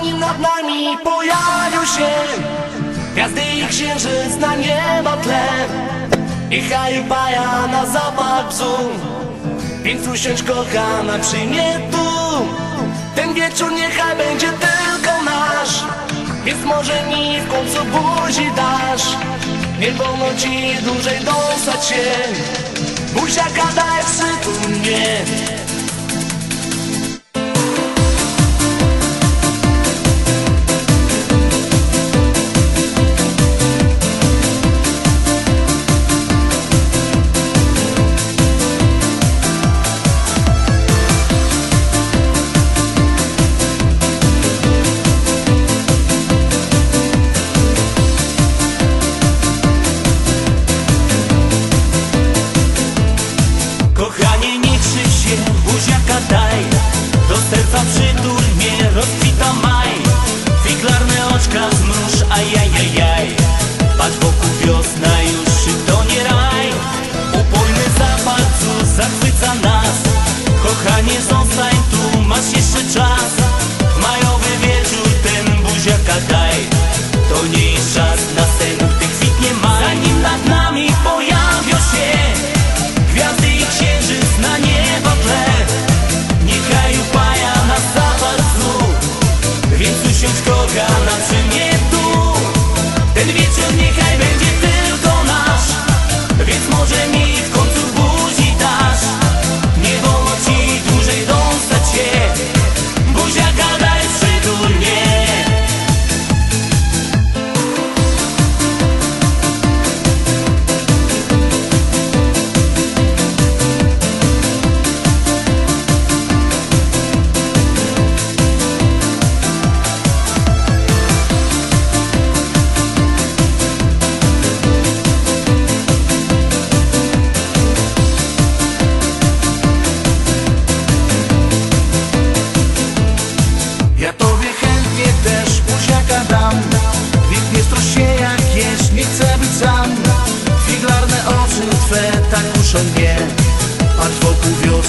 Zanim nad nami pojawią się. Gwiazdy i księżyc na nieba tle. Niechaj paja na zapach bzu. Więc usiądź kochana przy mnie tu. Ten wieczór niechaj będzie tylko nasz. Więc może mi w końcu buzi dasz. Nie wolno ci dłużej dąsać się. Buziaka daj przytul mnie Serca przytul mnie, rozkwita maj. Figlarne oczka zmruż, ajajajaj. Patrz wokół wiosna już, to nie raj. Upojny zapach cud zachwyca nas. Kochanie, zostań tu, masz jeszcze czas. Majowy wieczór, ten buziaka daj. To nie jest czas na sen,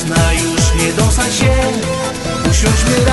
wiosna już nie dąsa się. Usiądźmy